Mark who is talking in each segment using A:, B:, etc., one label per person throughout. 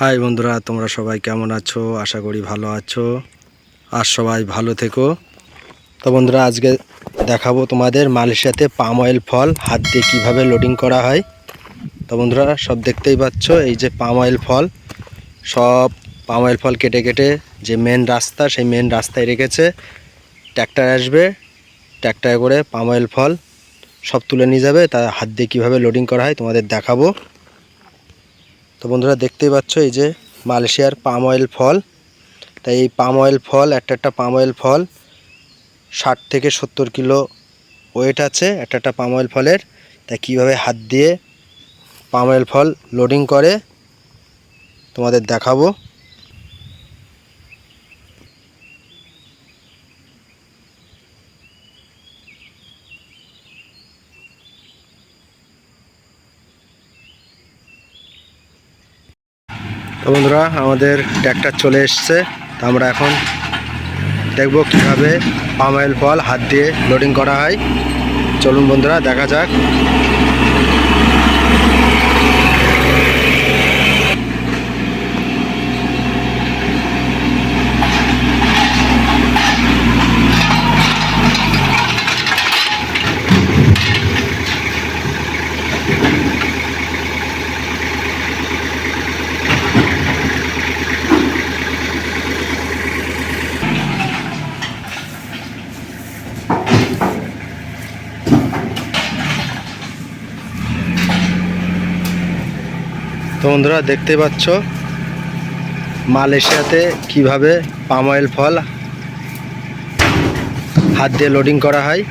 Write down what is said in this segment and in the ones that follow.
A: High বন্ধুরা, তোমরা সবাই কেমন আছো? আশা করি ভালো আছো। আর সবাই ভালো থেকো। তো বন্ধুরা, আজকে দেখাবো তোমাদের মালয়েশিয়াতে পাম অয়েল ফল হাত দিয়ে কীভাবে লোডিং করা হয়। তো বন্ধুরা, সব দেখতেই পাচ্ছ, এই যে পাম অয়েল ফল। সব পাম অয়েল ফল কেটে কেটে যে মেন রাস্তা, সেই মেন রাস্তায় রেখেছে। ট্র্যাক্টর আসবে, ট্র্যাক্টরে করে পাম অয়েল ফল সব তুলে নিয়ে যাবে। তা হাত দিয়ে কীভাবে লোডিং করা হয় তোমাদের দেখাবো। তো বন্ধুরা দেখতেই পাচ্ছ এই যে মালয়েশিয়ার পাম অয়েল ফল। তাই এই পাম অয়েল ফল, একটা একটা পাম অয়েল ফল, ষাট থেকে সত্তর কিলো ওয়েট আছে একটা একটা পাম অয়েল ফলের। তাই কীভাবে হাত দিয়ে পাম অয়েল ফল লোডিং করে, তোমাদের দেখাবো। বন্ধুরা, আমাদের ট্র্যাক্টর চলে এসছে। তো আমরা এখন দেখব কীভাবে পাম ফল হাত দিয়ে লোডিং করা হয়। চলুন বন্ধুরা, দেখা যাক। তো বন্ধুরা দেখতে পাচ্ছ মালয়েশিয়াতে কীভাবে পাম অয়েল ফল হাত দিয়ে লোডিং করা হয়।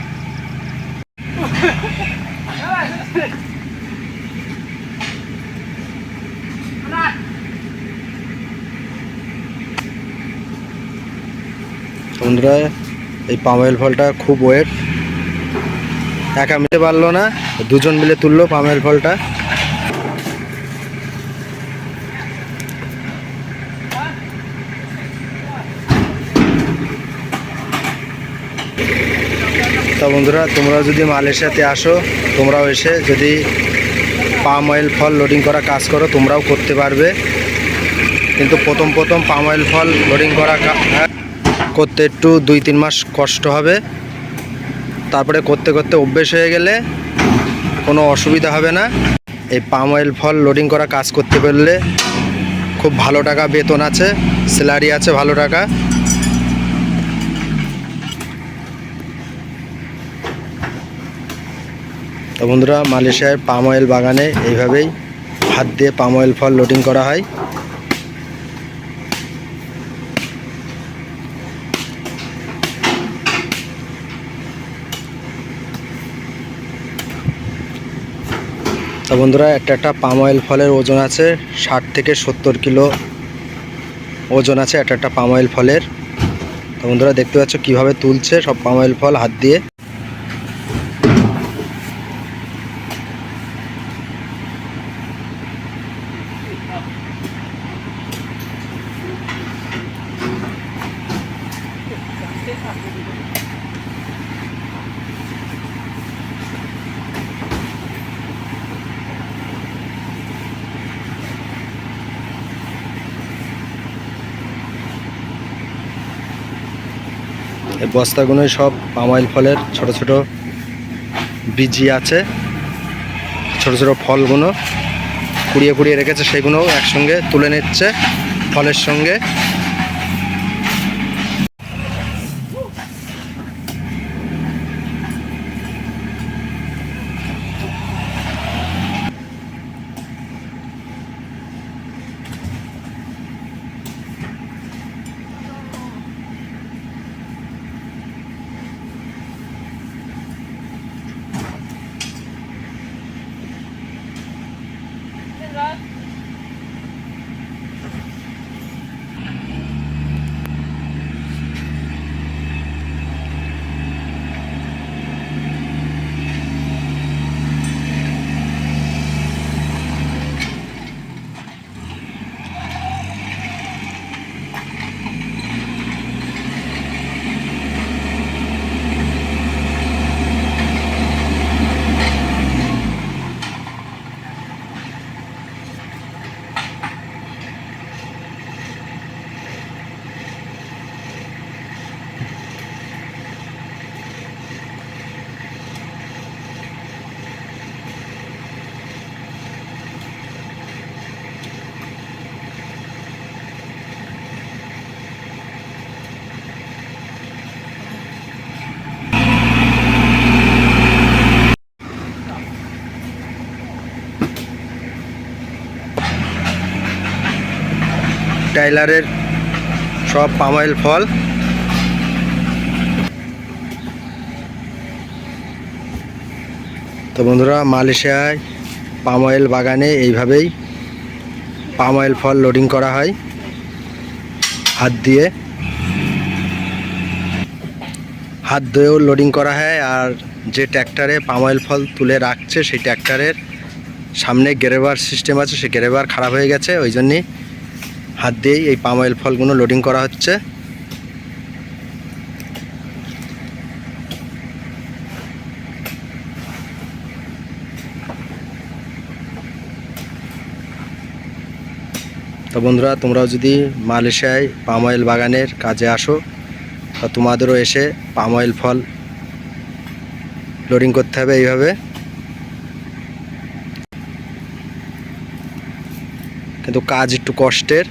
A: বন্ধুরা, এই পাম অয়েল ফলটা খুব ওয়েট একা মিলতে পারল না, দুজন মিলে তুললো পাম অয়েল ফলটা। বন্ধুরা তোমরা যদি মালয়েশিয়াতে আসো, তোমরাও এসে যদি পাম অয়েল ফল লোডিং করা কাজ করো, তোমরাও করতে পারবে। কিন্তু প্রথম প্রথম পাম অয়েল ফল লোডিং করা কা- করতে একটু দুই তিন মাস কষ্ট হবে। তারপরে করতে করতে অভ্যেস হয়ে গেলে কোনো অসুবিধা হবে না। এই পাম অয়েল ফল লোডিং করা কাজ করতে পারলে খুব ভালো টাকা বেতন আছে স্যালারি আছে ভালো টাকা। তো বন্ধুরা মালয়েশিয়ার পাম অয়েল বাগানে এইভাবেই হাত দিয়ে পাম অয়েল ফল লোডিং করা হয়। তো বন্ধুরা একটা একটা পাম অয়েল ফলের ওজন আছে ষাট থেকে সত্তর কিলো ওজন আছে একটা একটা পাম অয়েল ফলের। তো বন্ধুরা দেখতে পাচ্ছ কীভাবে তুলছে সব পাম অয়েল ফল হাত দিয়ে। এই বস্তাগুলোই সব পামাইল ফলের ছোট ছোট বিজি আছে, ছোট ছোট ফলগুলো কুড়িয়ে কুড়িয়ে রেখেছে সেগুলোও একসঙ্গে তুলে নিচ্ছে ফলের সঙ্গে। টাইলারের সব পাম অয়েল ফল। তো বন্ধুরা, মালয়েশিয়ায় পাম অয়েল বাগানে এইভাবেই পাম অয়েল ফল লোডিং করা হয় হাত দিয়ে। হাত দিয়েও লোডিং করা হয় আর যে ট্র্যাক্টরে পাম অয়েল ফল তুলে রাখছে সেই ট্র্যাক্টরের সামনে গেরেবার সিস্টেম আছে, সেই গেরেবার খারাপ হয়ে গেছে, ওই জন্যে হাত দিয়েই এই পাম অয়েল ফলগুলো লোডিং করা হচ্ছে। তো বন্ধুরা, তোমরাও যদি মালয়েশিয়ায় পাম অয়েল বাগানের কাজে আসো, তা তোমাদেরও এসে পাম অয়েল ফল লোডিং করতে হবে এইভাবে। কিন্তু কাজ একটু কষ্টের।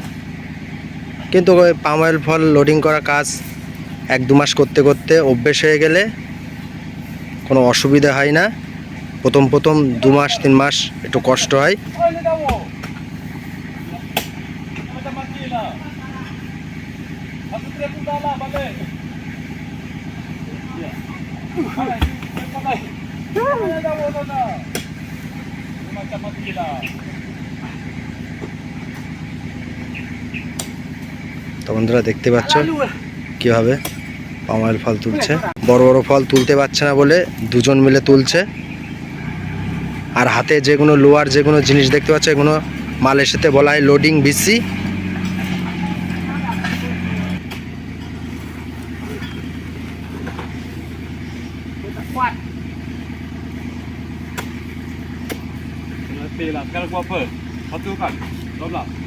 A: কিন্তু ওই পাম অয়েল ফল লোডিং করা কাজ এক দু মাস করতে করতে অভ্যেস হয়ে গেলে কোনো অসুবিধা হয় না। প্রথম প্রথম দু মাস, তিন মাস একটু কষ্ট হয়। তো বন্ধুরা দেখতে পাচ্ছ কীভাবে পাম অয়েল ফল তুলছে বড় বড় ফল তুলতে পারছে না বলে দুজন মিলে তুলছে আর হাতে যেগুলো লোয়ার যেগুলো জিনিস দেখতে পাচ্ছ এগুলো মালয়েশিয়াতে বলা হয় লোডিং বিসি
B: Nanti lah. Sekarang buat apa? Satu kan? Dua.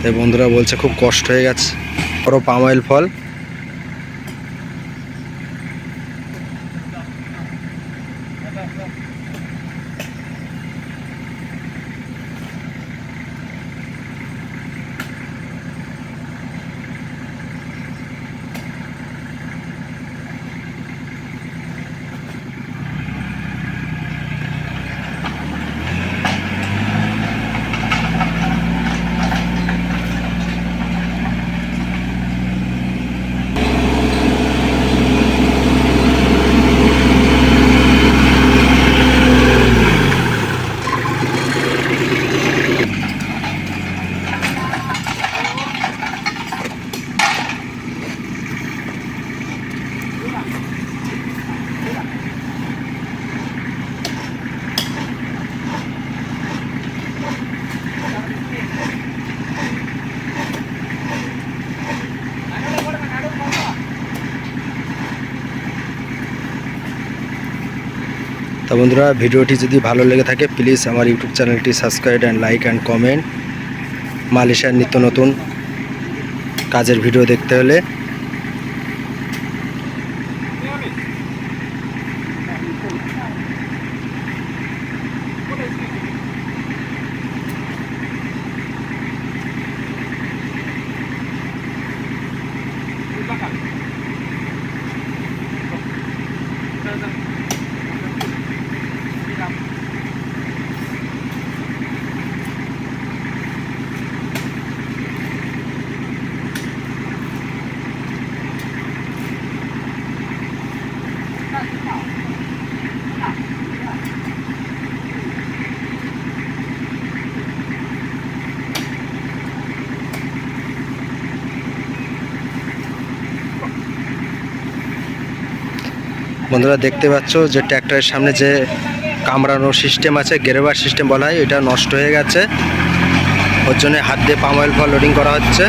A: তাই বন্ধুরা বলছে খুব কষ্ট হয়ে গেছে। বড় পাম অয়েল ফল। তা বন্ধুরা, ভিডিওটি যদি ভালো লেগে থাকে প্লিজ আমার ইউটিউব চ্যানেলটি subscribe and like and comment মালয়েশিয়ার নিত্য নতুন কাজের ভিডিও দেখতে হলে বন্ধুরা দেখতে পাচ্ছ যে ট্র্যাক্টরের সামনে যে কামড়ানোর সিস্টেম আছে গেরোবার সিস্টেম বলা হয়, এটা নষ্ট হয়ে গেছে। ওর জন্য হাত দিয়ে পাম অয়েল ফল লোডিং করা হচ্ছে।